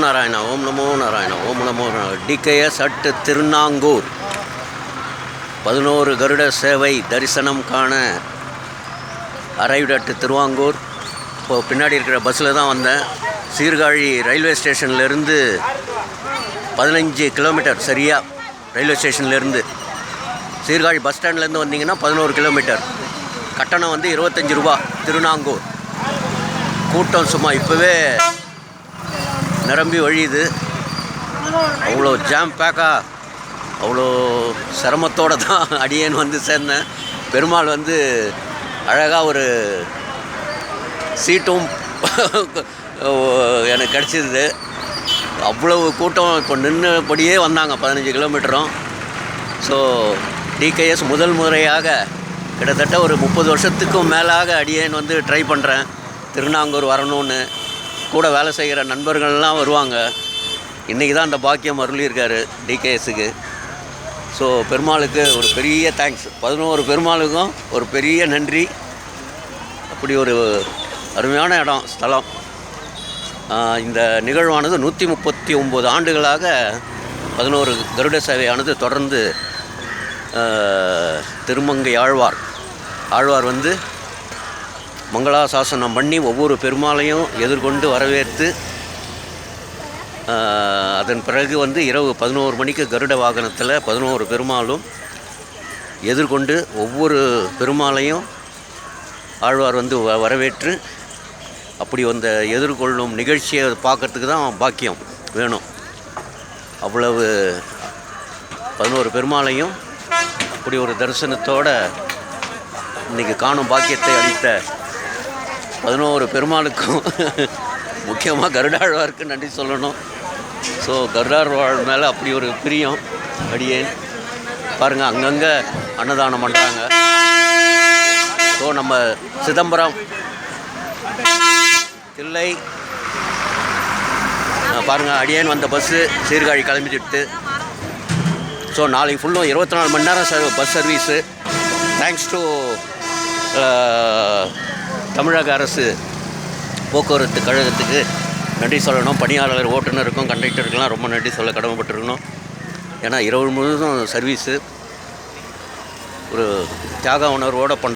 Narayana Om Namo Narayana Om Namo TKS at Thirunangur. பதினோரு கருட சேவை தரிசனம் காண அரைவ்ட் அட் திருவாங்கூர். இப்போ பின்னாடி இருக்கிற பஸ்ஸில் தான் வந்தேன். சீர்காழி ரயில்வே ஸ்டேஷன்லேருந்து பதினஞ்சு கிலோமீட்டர் சரியாக ரயில்வே ஸ்டேஷன்லேருந்து சீர்காழி பஸ் ஸ்டாண்ட்லேருந்து வந்தீங்கன்னா பதினோரு கிலோமீட்டர். கட்டணம் வந்து இருபத்தஞ்சி ரூபா திருநாங்கூர். கூட்டம் சும்மா இப்போவே நிரம்பி வழியுது. அவ்வளோ ஜாம் பேக்காக அவ்வளோ சிரமத்தோடு தான் அடியேன் வந்து சேர்ந்தேன். பெருமாள் வந்து அழகாக ஒரு சீட்டும் எனக்கு கிடச்சிது. அவ்வளவு கூட்டம் இப்போ நின்னபடியே வந்தாங்க பதினஞ்சு கிலோமீட்டரும். ஸோ டிகேஎஸ் முதல் முறையாக கிட்டத்தட்ட ஒரு முப்பது வருஷத்துக்கும் மேலாக அடியேன் வந்து ட்ரை பண்ணுறேன் திருநாங்கூர் வரணும்னு. கூட வேலை செய்கிற நண்பர்கள்லாம் வருவாங்க. இன்றைக்கி தான் அந்த பாக்கியம் அருளியிருக்காரு டிகேஎஸுக்கு ஸோ பெருமாளுக்கு ஒரு பெரிய தேங்க்ஸ் பதினோரு பெருமாளுக்கும் ஒரு பெரிய நன்றி. அப்படி ஒரு அருமையான இடம் ஸ்தலம். இந்த நிகழ்வானது நூற்றி முப்பத்தி ஒம்பது ஆண்டுகளாக பதினோரு கருட சேவையானது தொடர்ந்து திருமங்கை ஆழ்வார். ஆழ்வார் வந்து மங்களாசாசனம் பண்ணி ஒவ்வொரு பெருமாளையும் எதிர்கொண்டு வரவேற்று அதன் பிறகு வந்து இரவு பதினோரு மணிக்கு கருட வாகனத்தில் பதினோரு பெருமாளும் எதிர்கொண்டு ஒவ்வொரு பெருமாளையும் ஆழ்வார் வந்து வ- வரவேற்று அப்படி வந்த எதிர்கொள்ளும் நிகழ்ச்சியை பார்க்கறதுக்கு தான் பாக்கியம் வேணும். அவ்வளவு பதினோரு பெருமாளையும் அப்படி ஒரு தரிசனத்தோட இன்றைக்கி காணும் பாக்கியத்தை அளித்த பதினோரு பெருமாளுக்கும் முக்கியமாக கருடாழ்வாருக்கு நன்றி சொல்லணும். ஸோ கருடாழ்வாழ் மேலே அப்படி ஒரு பிரியம் அடியேன். பாருங்கள் அங்கங்கே அன்னதானம் பண்ணுறாங்க ஸோ நம்ம சிதம்பரம் தில்லை பாருங்கள் அடியேன் வந்த பஸ்ஸு சீர்காழி கிளம்பிட்டு ஸோ நாளைக்கு ஃபுல்லும் இருபத்தி நாலு மணி நேரம் பஸ் சர்வீஸு தேங்க்ஸ் டு தமிழக அரசு போக்குவரத்து கழகத்துக்கு நன்றி சொல்லணும். பணியாளர் ஓட்டுநருக்கும் கண்டக்டருக்கெல்லாம் ரொம்ப நன்றி சொல்ல கடமைப்பட்டிருக்கணும். ஏன்னா இரவு முழுவதும் சர்வீஸு ஒரு தியாக உணர்வோடு பண்